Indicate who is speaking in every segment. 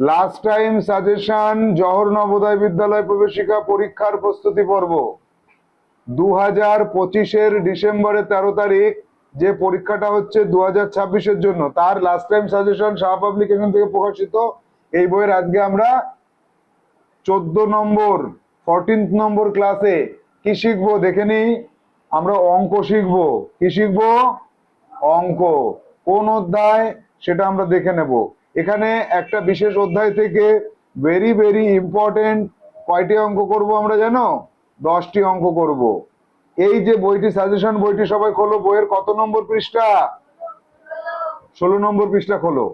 Speaker 1: Last time suggestion Jawahar Navodaya Vidyalaya প্রবেশিকা পরীক্ষার প্রস্তুতি পর্ব দু হাজার পঁচিশের ডিসেম্বরের তেরো তারিখ, যে পরীক্ষাটা হচ্ছে দু হাজার ছাব্বিশের জন্য, তার last time suggestion Shah publication থেকে প্রকাশিত। এই বইয়ের আজকে আমরা চোদ্দ নম্বর ফোরটিন্থ নম্বর ক্লাসে কি শিখব দেখে নিই। আমরা অঙ্ক শিখব। কি শিখব? অঙ্ক। কোন অধ্যায়? সেটা আমরা দেখে নেব। এখানে একটা বিশেষ অধ্যায় থেকে ভেরি ভেরি ইম্পর্টেন্ট কয়টি অঙ্ক করব আমরা জানো? দশটি অঙ্ক করব। এই যে বইটি সাজেশন বইটি সবাই খোলো, বইয়ের কত নম্বর পৃষ্ঠা? ষোলো নম্বর পৃষ্ঠা খোলো।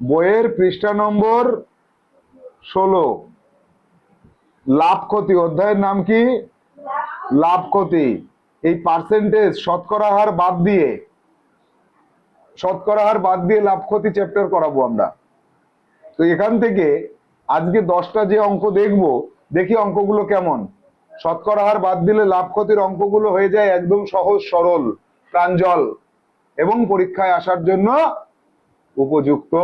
Speaker 1: বইয়ের পৃষ্ঠা নম্বর ষোলো। লাভ ক্ষতি অধ্যায়ের নাম কি? লাভ ক্ষতি এই পার্সেন্টেজ শতকরা হার বাদ দিয়ে শতকরা হার বাদ দিয়ে লাভ ক্ষতি চ্যাপ্টার করাবো আমরা। তো এখান থেকে আজকে দশটা যে অঙ্ক দেখব, দেখি অঙ্কগুলো কেমন। শতকরা হার বাদ দিলে লাভ ক্ষতির অঙ্কগুলো হয়ে যায় একদম সহজ সরল, প্রাঞ্জল, এবং পরীক্ষায় আসার জন্য উপযুক্ত।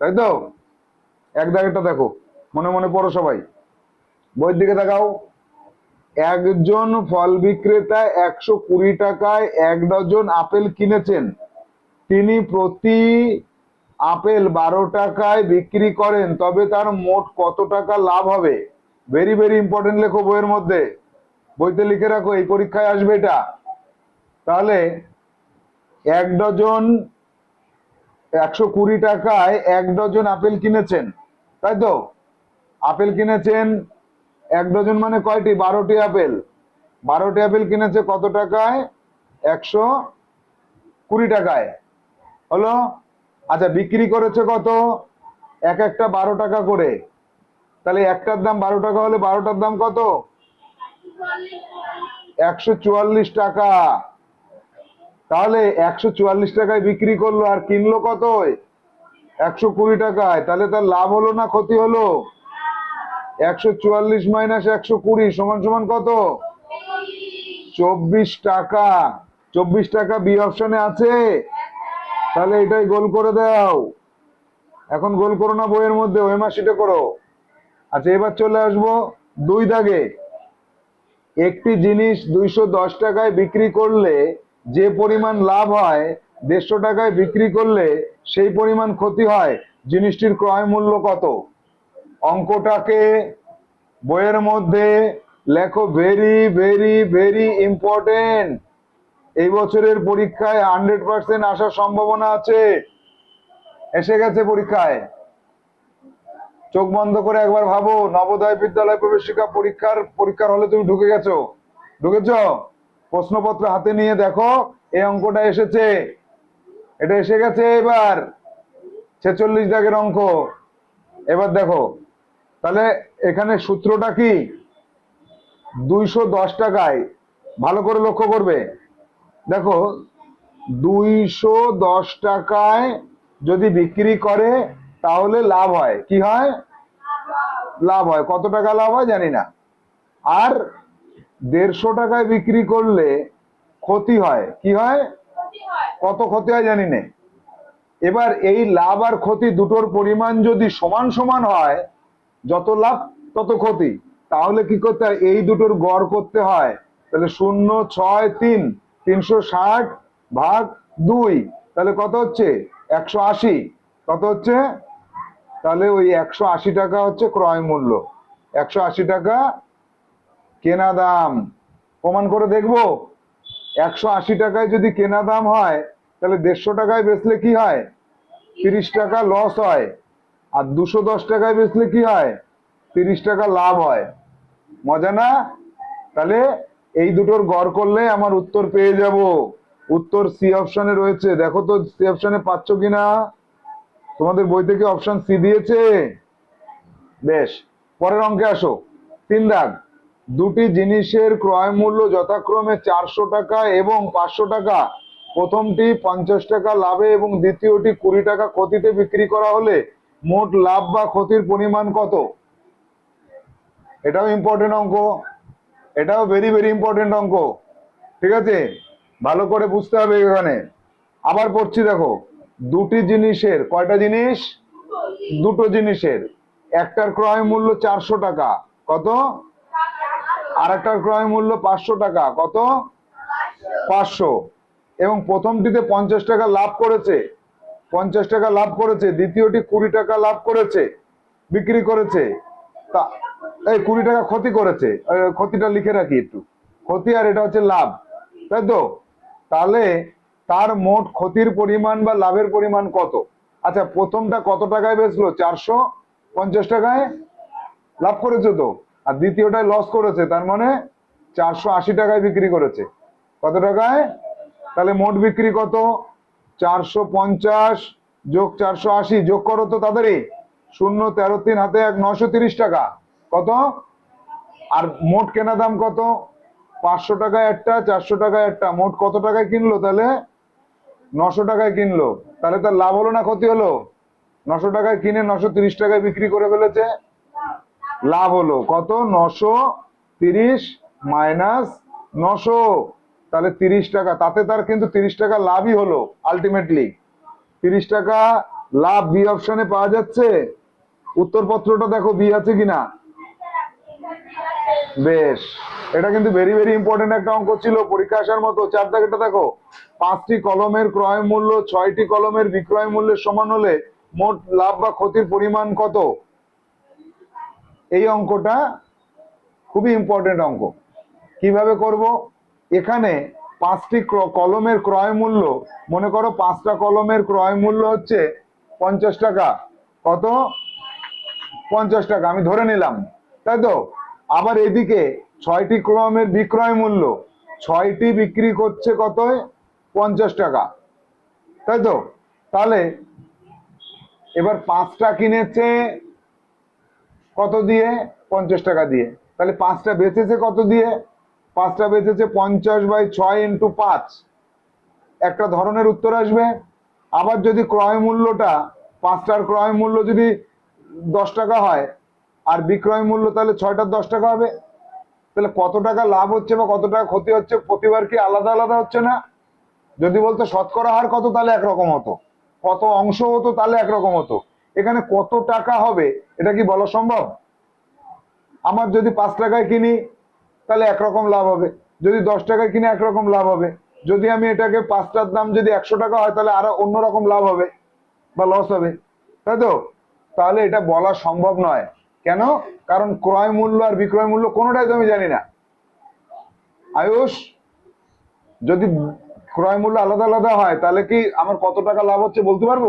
Speaker 1: তাই তো? এক দাগেরটা দেখো, মনে মনে পড়ো সবাই। বইয়ের দিকে তাকাও। একজন ফল বিক্রেতা একশো কুড়ি টাকায় এক ডজন আপেল কিনেছেন। তিনি প্রতি আপেল বারো টাকায় বিক্রি করেন, তবে তার মোট কত টাকা লাভ হবে? ভেরি ভেরি ইম্পর্টেন্ট লেখো বইয়ের মধ্যে। বইতে লিখে রাখো, এই পরীক্ষায় আসবে এটা। তাহলে এক ডজন একশো কুড়ি টাকায় এক ডজন আপেল কিনেছেন, তাই তো? আপেল কিনেছেন এক ডজন মানে কয়টি? বারোটি আপেল। বারোটি আপেল কিনেছে কত টাকায়? একশো কুড়ি টাকায়। হলো? আচ্ছা বিক্রি করেছে কত? এক একটা বারো টাকা করে। তাহলে একটার দাম বারো টাকা হলে বারোটার দাম কত? একশো চুয়াল্লিশ টাকা। তাহলে একশো চুয়াল্লিশ টাকায় বিক্রি করল আর কিনলো কত একশো কুড়ি টাকায়। তাহলে তার লাভ হলো না ক্ষতি হলো? একশো চুয়াল্লিশ মাইনাস একশো কুড়ি সমান সমান কত? চব্বিশ টাকা। চব্বিশ টাকা বি অপশনে আছে? তাহলে এটাই গোল করে দাও। এখন গোল করো না বইয়ের মধ্যে, ওই মাসিটা করো। আচ্ছা এবার চলে আসব দুই দাগে। একটি জিনিস দুইশো দশ টাকায় বিক্রি করলে যে পরিমাণ লাভ হয়, দেড়শো টাকায় বিক্রি করলে সেই পরিমাণ ক্ষতি হয়। জিনিসটির ক্রয় মূল্য কত? অঙ্কটাকে বইয়ের মধ্যে লেখো ভেরি ভেরি ভেরি ইম্পর্টেন্ট এই বছরের পরীক্ষায় হান্ড্রেড পার্সেন্ট আসার সম্ভাবনা আছে। এসে গেছে পরীক্ষায়। চোখ বন্ধ করে একবার ভাবো, নবোদয় বিদ্যালয় প্রবেশিকা পরীক্ষার পরীক্ষার হলে তুমি ঢুকে গেছো। ঢুকেছ? প্রশ্নপত্র হাতে নিয়ে দেখো, এই অঙ্কটা এসেছে। এটা এসে গেছে এবার। ছেচল্লিশ দাগের অঙ্ক। এবার দেখো, তাহলে এখানে সূত্রটা কি? দুইশো দশ টাকায়। ভালো করে লক্ষ্য করবে। দেখো দুইশো দশ টাকায় যদি বিক্রি করে তাহলে লাভ হয়। কি হয়? লাভ হয়। কত টাকা লাভ হয় জানি না। আর দেড়শো টাকায় বিক্রি করলে ক্ষতি হয়। কি হয়? কত ক্ষতি হয় জানি না। এবার এই লাভ আর ক্ষতি দুটোর পরিমাণ যদি সমান সমান হয় যত লাভ তত ক্ষতি। তাহলে কি করতে হয়? এই দুটোর গড় করতে হয়। তাহলে শূন্য ছয় তিন। তিনশো ষাট ভাগ দুই, তাহলে কত হচ্ছে? একশো আশি। কত হচ্ছে? তাহলে ওই একশো আশি টাকা হচ্ছে ক্রয় মূল্য। একশো আশি টাকা কেনা দাম। প্রমাণ করে দেখব। একশো আশি টাকায় যদি কেনা দাম হয়, তাহলে দেড়শো টাকায় বেচলে কি হয়? তিরিশ টাকা লস হয়। আর দুশো দশ টাকায় বেচলে কি হয়? তিরিশ টাকা লাভ হয়। মজা না? তাহলে এই দুটোর গড় করলে আমার উত্তর পেয়ে যাব। উত্তর সি অপশনে রয়েছে। দেখো তো সি অপশনে পাচ্ছ কিনা? তোমাদের বই থেকে অপশন সি দিয়েছে? বেশ, পরের অঙ্কে আসো। তিন দাগ। দুটি জিনিসের ক্রয় মূল্য যথাক্রমে চারশো টাকা এবং পাঁচশো টাকা। প্রথমটি পঞ্চাশ টাকা লাভে এবং দ্বিতীয়টি কুড়ি টাকা ক্ষতিতে বিক্রি করা হলে মোট লাভ বা ক্ষতির পরিমাণ কত? এটাও ইম্পর্টেন্ট অঙ্ক। এটাও ভেরি ভেরি ইম্পর্টেন্ট অঙ্ক। ঠিক আছে? ভালো করে বুঝতে হবে এখানে। আবার পড়ছি দেখো, দুটি জিনিসের, কয়টা জিনিস? দুটো জিনিসের। একটার ক্রয় মূল্য চারশো টাকা। কত? আর একটার ক্রয় মূল্য পাঁচশো টাকা। কত? পাঁচশো। এবং প্রথমটিতে পঞ্চাশ টাকা লাভ করেছে। পঞ্চাশ টাকা লাভ করেছে। দ্বিতীয়টি কুড়ি টাকা লাভ করেছে। বিক্রি করেছে। তা এই কুড়ি টাকা ক্ষতি করেছে। ক্ষতিটা লিখে রাখি একটু। ক্ষতি আর এটা হচ্ছে লাভ। তাই তো? তাহলে তার মোট ক্ষতির পরিমাণ বা লাভের পরিমাণ কত? আচ্ছা প্রথমটা কত টাকায় বেচলো? চারশো পঞ্চাশ টাকায় লাভ করেছে তো? আর দ্বিতীয়টায় লস করেছে, তার মানে চারশো আশি টাকায় বিক্রি করেছে। কত টাকায়? তাহলে মোট বিক্রি কত? চারশো পঞ্চাশ যোগ চারশো আশি যোগ করো তো তাড়াতাড়ি শূন্য তেরো তিন হাতে এক নশো তিরিশ টাকা। কত? আর মোট কেনা দাম কত? পাঁচশো টাকায় একটা, চারশো টাকায় একটা। মোট কত টাকায় কিনলো তাহলে? নশো টাকায় কিনলো। তাহলে তার লাভ হলো না ক্ষতি হলো? নশো টাকায় কিনে নশো তিরিশ টাকায় বিক্রি করে ফেলেছে? লাভ হলো। কত? নশো তিরিশ মাইনাস নশো। তাহলে তিরিশ টাকা। তাতে তার কিন্তু তিরিশ টাকা লাভই হলো আলটিমেটলি তিরিশ টাকা লাভ বি অপশনে পাওয়া যাচ্ছে? উত্তরপত্রটা দেখো বি আছে কিনা? বেশ। এটা কিন্তু ভেরি ভেরি ইম্পর্টেন্ট একটা অঙ্ক ছিল। পরীক্ষা আসার মতো চার দাগেটা দেখো। পাঁচটি কলমের ক্রয় মূল্য, ছয়টি কলমের বিক্রয় মূল্যের সমান হলে মোট লাভ বা ক্ষতির পরিমাণ কত? এই অঙ্কটা খুবই ইম্পর্টেন্ট অঙ্ক। কীভাবে করব? এখানে পাঁচটি কলমের ক্রয় মূল্য, মনে করো পাঁচটা কলমের ক্রয় মূল্য হচ্ছে পঞ্চাশ টাকা। কত? পঞ্চাশ টাকা, আমি ধরে নিলাম। তাই তো? আবার এদিকে ছয়টি ক্রমের বিক্রয় মূল্য। ছয়টি বিক্রি করছে কত পঞ্চাশ টাকা। তাই তো? তাহলে এবার পাঁচটা কিনেছে কত দিয়ে? পঞ্চাশ টাকা দিয়ে। তাহলে পাঁচটা বেচেছে কত দিয়ে? পাঁচটা বেচেছে পঞ্চাশ বাই ছয় ইন্টু পাঁচ। একটা ধরনের উত্তর আসবে। আবার যদি ক্রয় মূল্যটা, পাঁচটার ক্রয় মূল্য যদি দশ টাকা হয় আর বিক্রয় মূল্য তাহলে ছয়টার দশ টাকা হবে। তাহলে কত টাকা লাভ হচ্ছে বা কত টাকা ক্ষতি হচ্ছে প্রতিবার কি আলাদা আলাদা হচ্ছে না? যদি বলতো শতকরা হার কত তাহলে একরকম হতো। কত অংশ হতো তাহলে একরকম হতো। এখানে কত টাকা হবে এটা কি বলা সম্ভব? আমার যদি পাঁচ টাকায় কিনি তাহলে একরকম লাভ হবে। যদি দশ টাকায় কিনে একরকম লাভ হবে। যদি আমি এটাকে পাঁচটার দাম যদি একশো টাকা হয় তাহলে আরও অন্যরকম লাভ হবে বা লস হবে। তাই তো? তাহলে এটা বলা সম্ভব নয়। কেন? কারণ ক্রয় মূল্য আর বিক্রয় মূল্য কোনোটাই তো আমি জানি না। আয়ুষ, যদি ক্রয় মূল্য আলাদা আলাদা হয়, তাহলে কি আমার কত টাকা লাভ হচ্ছে বলতে পারব?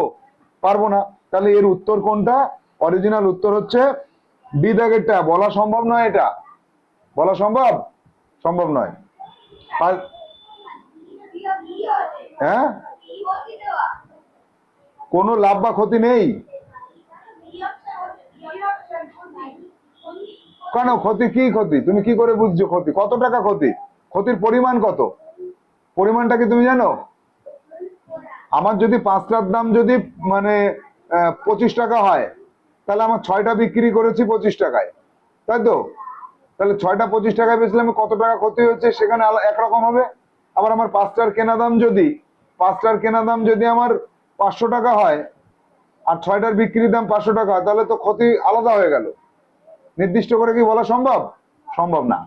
Speaker 1: পারব না। তাহলে এর উত্তর কোনটা? অরিজিনাল উত্তর হচ্ছে বি দাগেরটা। বলা সম্ভব নয় এটা। বলা সম্ভব? সম্ভব নয়। হ্যাঁ? কোনো লাভ বা ক্ষতি নেই। কেন ক্ষতি? কি ক্ষতি? তুমি কি করে বুঝছ ক্ষতি? কত টাকা ক্ষতি? ক্ষতির পরিমাণ কত? পরিমাণটা কি তুমি জানো? আমার যদি পাঁচটার দাম যদি মানে পঁচিশ টাকা হয়, তাহলে আমার ছয়টা বিক্রি করেছি পঁচিশ টাকায়। তাই তো? তাহলে ছয়টা পঁচিশ টাকায় বেচলে আমি কত টাকা ক্ষতি হচ্ছে সেখানে একরকম হবে। আবার আমার পাঁচটার কেনা দাম যদি পাঁচটার কেনা দাম যদি আমার পাঁচশো টাকা হয়, আর ছয়টার বিক্রির দাম পাঁচশো টাকা হয়, তাহলে তো ক্ষতি আলাদা হয়ে গেল। নির্দিষ্ট করে কি বলা সম্ভব? সম্ভব না।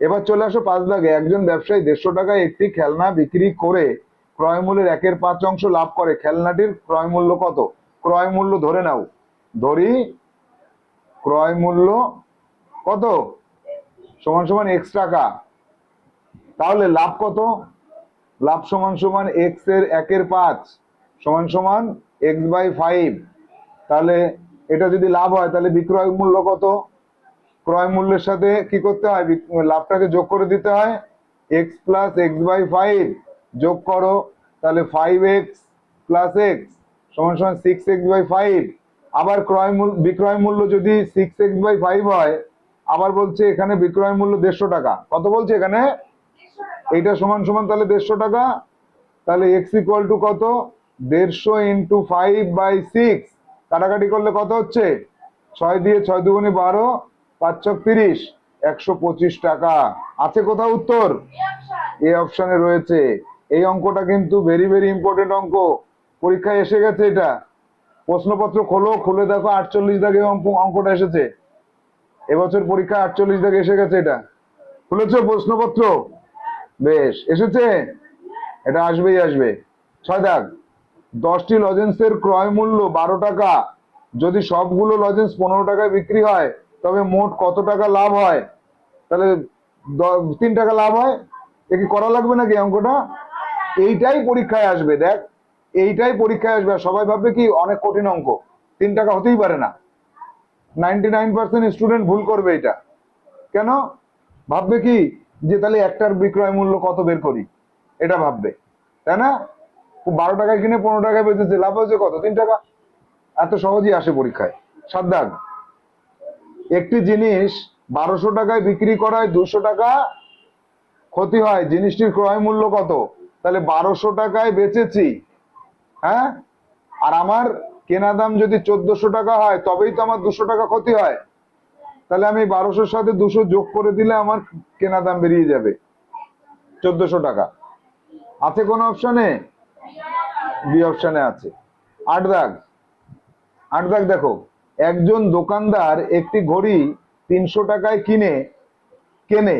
Speaker 1: এবার চলে আসো পাঁচ দাগে। একজন ব্যবসায়ী দেড়শো টাকায় একটি খেলনা বিক্রি করে ক্রয় মূল্যের একের পাঁচ অংশ লাভ করে। খেলনাটির ক্রয় মূল্য কত? ক্রয় মূল্য ধরে নাও। ধরি, ক্রয় মূল্য কত? সমান সমান এক্স টাকা। তাহলে লাভ কত? লাভ সমান সমান এক্সের একের পাঁচ। সমান সমান এক্স বাই ফাইভ তাহলে এটা যদি লাভ হয়, তাহলে বিক্রয় মূল্য কত? ক্রয় মূল্যের সাথে কি করতে হয়? লাভটাকে যোগ করে দিতে হয়। X plus X by five যোগ করো। তাহলে ফাইভ এক্স প্লাস এক্স সমান সমান সিক্স এক্স বাই ফাইভ আবার ক্রয় মূল্য বিক্রয় মূল্য যদি সিক্স এক্স বাই ফাইভ হয়, আবার বলছে এখানে বিক্রয় মূল্য দেড়শো টাকা। কত বলছে এখানে? এইটা সমান সমান তাহলে দেড়শো টাকা। তাহলে এক্স ইকুয়াল টু কত? দেড়শো ইন্টু ফাইভ বাই সিক্স কাটাকাটি করলে কত হচ্ছে? ছয় দিয়ে ছয় দুগুণে বারো। পাঁচ ছক তিরিশ, একশো পঁচিশ টাকা। আছে কোথাও উত্তর? এই অপশনে রয়েছে। এই অঙ্কটা কিন্তু ভেরি ভেরি ইম্পর্টেন্ট অঙ্ক। পরীক্ষায় এসে গেছে এটা। প্রশ্নপত্র খোলো, খুলে দেখো আটচল্লিশ দাগে অঙ্ক- অঙ্কটা এসেছে। এবছর পরীক্ষা আটচল্লিশ দাগে এসে গেছে এটা। খুলেছো প্রশ্নপত্র? বেশ, এসেছে? এটা আসবেই, আসবে। ছয় দাগ। দশটি লজেন্সের ক্রয় মূল্য বারো টাকা। যদি সবগুলো লজেন্স পনেরো টাকায় বিক্রি হয় তবে মোট কত টাকা লাভ হয়? তাহলে তিন টাকা লাভ হয়? এ কি করা লাগবে নাকি অঙ্কটা? এইটাই পরীক্ষায় আসবে, দেখ। এইটাই পরীক্ষায় আসবে। আর সবাই ভাববে কি, অনেক কঠিন অঙ্ক। তিন টাকা হতেই পারে না। নাইনটি নাইন পার্সেন্ট স্টুডেন্ট ভুল করবে এটা। কেন? ভাববে কি, যে তাহলে একটার বিক্রয় মূল্য কত বের করি? এটা ভাববে। তাই না? বারো টাকায় কিনে পনেরো টাকায় বেঁচেছে, লাভ হয়েছে কত? তিন টাকা। এত সহজেই আসে পরীক্ষায়। সাত দাগ একটি জিনিস বারোশো টাকায় বিক্রি করায় দুশো টাকা ক্ষতি হয়, জিনিসটির ক্রয় মূল্য কত? তাহলে বারোশো টাকায় বেচেছি হ্যাঁ? আর আমার কেনা দাম যদি চোদ্দশো টাকা হয়, তবেই তো আমার দুশো টাকা ক্ষতি হয়। তাহলে আমি বারোশোর সাথে দুশো যোগ করে দিলে আমার কেনা দাম বেরিয়ে যাবে, চোদ্দশো টাকা। আছে কোন অপশনে বি অপশনে আছে। আট দাগ। আট দাগ দেখো। একজন দোকানদার একটি ঘড়ি তিনশো টাকায় কিনে, কেনে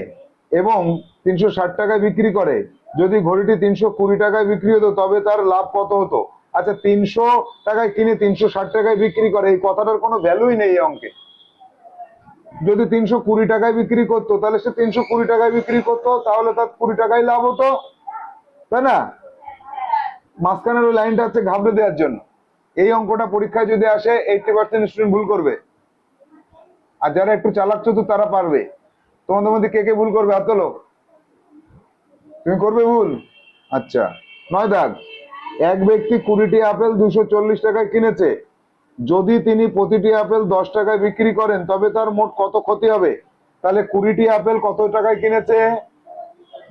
Speaker 1: এবং তিনশো ষাট টাকায় বিক্রি করে। যদি ঘড়িটি তিনশো কুড়ি টাকায় বিক্রি হতো, তবে তার লাভ কত হতো? আচ্ছা তিনশো টাকায় কিনে তিনশো ষাট টাকায় বিক্রি করে, এই কথাটার কোনো ভ্যালুই নেই অঙ্কে। যদি তিনশো কুড়ি টাকায় বিক্রি করতো, তাহলে সে তিনশো কুড়ি টাকায় বিক্রি করতো, তাহলে তার কুড়ি টাকায় লাভ হতো। তাই না? মাঝখানের ওই লাইনটা হচ্ছে ঘাবড়ে দেওয়ার জন্য। এই অঙ্কটা পরীক্ষায় যদি আসে এইটি পার্সেন্ট স্টুডেন্ট ভুল করবে। আর যারা একটু চালাক চতুর, তারা পারবে। তোমাদের মধ্যে কে কে ভুল করবে, হাত তোলো। তুমি করবে ভুল? আচ্ছা নয় দাগ এক ব্যক্তি কুড়িটি আপেল দুশো চল্লিশ টাকায় কিনেছে। যদি তিনি প্রতিটি আপেল দশ টাকায় বিক্রি করেন, তবে তার মোট কত ক্ষতি হবে? তাহলে কুড়িটি আপেল কত টাকায় কিনেছে?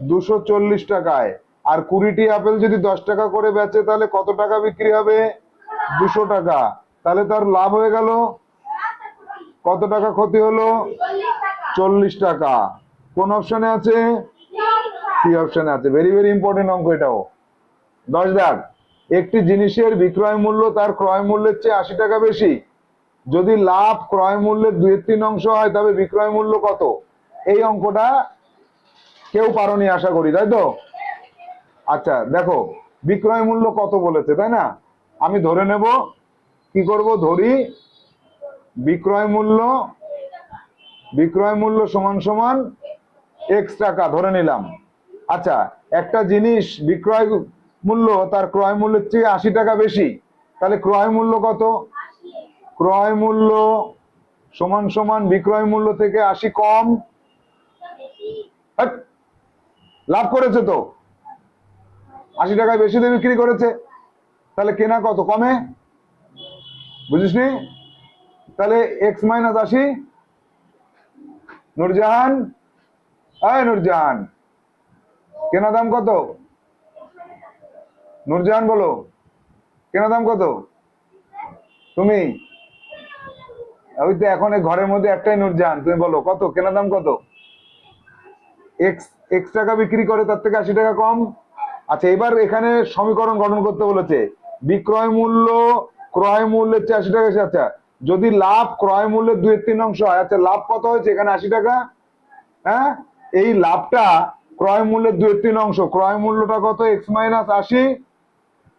Speaker 1: দুশো চল্লিশ টাকায়। আর কুড়িটি আপেল যদি দশ টাকা করে বেচে, তাহলে কত টাকা বিক্রি হবে? দুশো টাকা। তাহলে তার লাভ হয়ে গেল? কত টাকা ক্ষতি হলো? চল্লিশ টাকা। কোন অপশনে আছে? সি অপশনে আছে। ভেরি ভেরি ইম্পর্টেন্ট অঙ্ক এটাও। দশ দাগ। একটি জিনিসের বিক্রয় মূল্য তার ক্রয় মূল্যের চেয়ে আশি টাকা বেশি। যদি লাভ ক্রয় মূল্যের দুই তিন অংশ হয়, তবে বিক্রয় মূল্য কত? এই অঙ্কটা কেউ পারোনি, আশা করি, তাই তো? আচ্ছা দেখো, বিক্রয় মূল্য কত বলেছে, তাই না? আমি ধরে নেব কি করব? ধরি বিক্রয় মূল্য বিক্রয় মূল্য সমান সমান এক্স টাকা ধরে নিলাম। আচ্ছা একটা জিনিস বিক্রয় মূল্য তার ক্রয় মূল্যের চেয়ে আশি টাকা বেশি তাহলে ক্রয় মূল্য কত? ক্রয় মূল্য সমান সমান বিক্রয় মূল্য থেকে আশি কম। হাট, লাভ করেছে তো। আশি টাকায় বেশি দিয়ে বিক্রি করেছে। তাহলে কেনা কত? কমে? বুঝিসনি? তাহলে এক্স মাইনাস আশি। নুরজাহান? আয় নুরজাহান। কেনা দাম কত? নুরজাহান বলো। কেনা দাম কত? তুমি? ওই তো এখন ঘরের মধ্যে একটাই নুরজাহান। তুমি বলো, কত? কেনা দাম কত? এক্স এক্স টাকা বিক্রি করে তার থেকে আশি টাকা কম? আচ্ছা এবার এখানে সমীকরণ গঠন করতে বলেছে। বিক্রয় মূল্য, ক্রয় মূল্যের চেয়ে আশি টাকা। আচ্ছা। যদি লাভ ক্রয় মূল্যের দুই তিন অংশ হয় আচ্ছা লাভ কত হয়েছে? এখানে আশি টাকা। হ্যাঁ? এই লাভটা ক্রয় মূল্যের দুই তিন অংশ। ক্রয় মূল্যটা কত? এক্স মাইনাস আশি।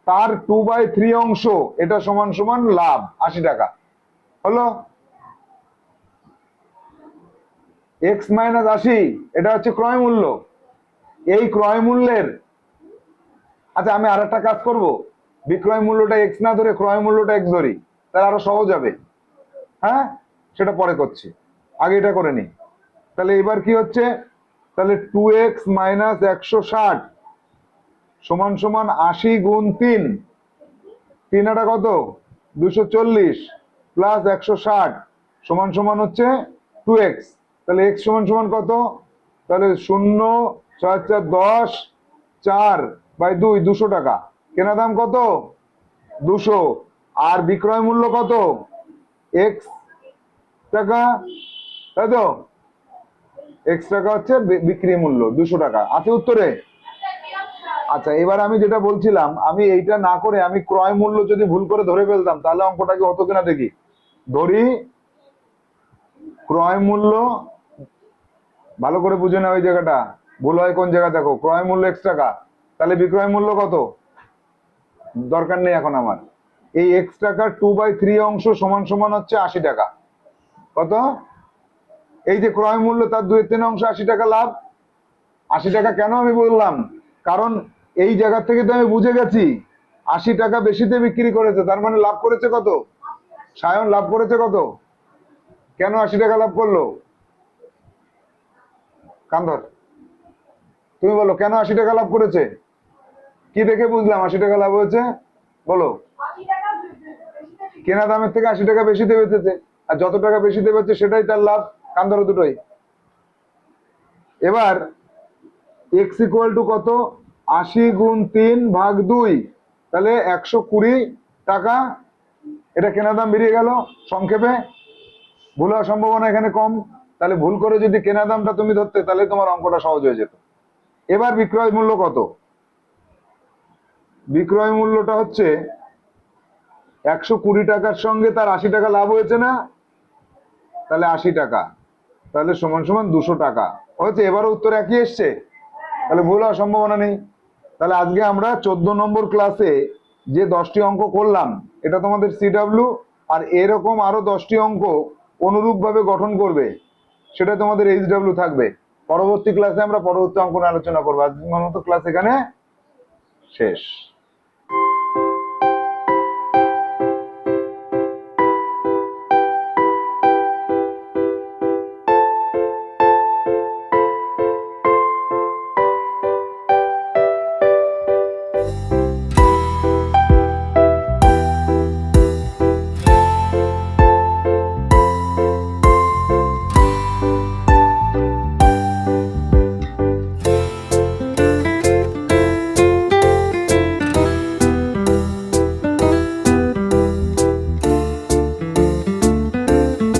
Speaker 1: তার টু বাই থ্রি অংশ, এটা সমান সমান লাভ, আশি টাকা। হলো? এক্স মাইনাস আশি, এটা হচ্ছে ক্রয় মূল্য। এই ক্রয় মূল্যের আচ্ছা আমি আর একটা কাজ করব। বিক্রয় মূল্যটা এক্স না ধরে ক্রয় মূল্যটা এক্স ধরি, তাহলে আরও সহজ হবে। হ্যাঁ? সেটা পরে করছি। আগে এটা করে নি। তাহলে এবার কি হচ্ছে? তাহলে টু এক্স মাইনাস একশো ষাট সমান সমান আশি গুণ তিন। তিন আটা কত? দুশো চল্লিশ প্লাস একশো ষাট সমান সমান হচ্ছে টু এক্স তাহলে এক্স সমান সমান কত? তাহলে শূন্য, ছয় চার, দশ, চার বাই দুই, দুশো টাকা। কেনা দাম কত? দুশো। আর বিক্রয় মূল্য কত? এক্স টাকা। তাই তো? এক্স টাকা হচ্ছে বিক্রি মূল্য, দুশো টাকা। আছে উত্তরে? আচ্ছা এবার আমি যেটা বলছিলাম, আমি এইটা না করে আমি ক্রয় মূল্য যদি ভুল করে ধরে ফেলতাম, তাহলে অঙ্কটা কি হতো কিনা দেখি। ধরি, ক্রয় মূল্য, ভালো করে বুঝে নাও ওই জায়গাটা। ভুল হয় কোন জায়গা, দেখো, ক্রয় মূল্য এক্স টাকা, তাহলে বিক্রয় মূল্য কত? দরকার নেই এখন আমার। এই এক্স টাকার টু বাই থ্রি অংশ সমান সমান হচ্ছে আশি টাকা। কত? এই যে ক্রয় মূল্য তার দুই তিন অংশ আশি টাকা লাভ। আশি টাকা কেন আমি বললাম? কারণ এই জায়গা থেকে তো আমি বুঝে গেছি, আশি টাকা বেশিতে বিক্রি করেছে, তার মানে লাভ করেছে কত? সায়ন, লাভ করেছে কত? কেন আশি টাকা লাভ করল? কান্দর। তুমি বলো, কেন আশি টাকা লাভ করেছে? কি দেখে বুঝলাম? আশি টাকা লাভ হয়েছে? বলো। কেনা দামের থেকে আশি টাকা বেশিতে বেচেছে। আর যত টাকা বেশিতে বেচে সেটাই তার লাভ। কান্দর দুটোই। এবার এক্স ইকুয়াল টু কত? আশি গুণ তিন ভাগ দুই। তাহলে একশো কুড়ি টাকা। এটা কেনা দাম বেরিয়ে গেল সংক্ষেপে। ভুল হওয়ার সম্ভাবনা এখানে কম। তাহলে ভুল করে যদি কেনা দামটা তুমি ধরতে, তাহলে তোমার অঙ্কটা সহজ হয়ে যেত। এবার বিক্রয় মূল্য কত? বিক্রয় মূল্যটা হচ্ছে একশো কুড়ি টাকার সঙ্গে তার আশি টাকা লাভ হয়েছে না? তাহলে আশি টাকা। তাহলে সমান সমান দুশো টাকা। হয়েছে, এবারও উত্তর একই এসছে। তাহলে ভুল হওয়ার সম্ভাবনা নেই। তাহলে আজকে আমরা চোদ্দ নম্বর ক্লাসে যে দশটি অঙ্ক করলাম, এটা তোমাদের সিডাব্লিউ আর এরকম আরও দশটি অঙ্ক অনুরূপভাবে গঠন করবে, সেটা তোমাদের এইচডাব্লিউ থাকবে। পরবর্তী ক্লাসে আমরা পরবর্তী অঙ্ক আলোচনা করব। আজকের মতো ক্লাস এখানে শেষ।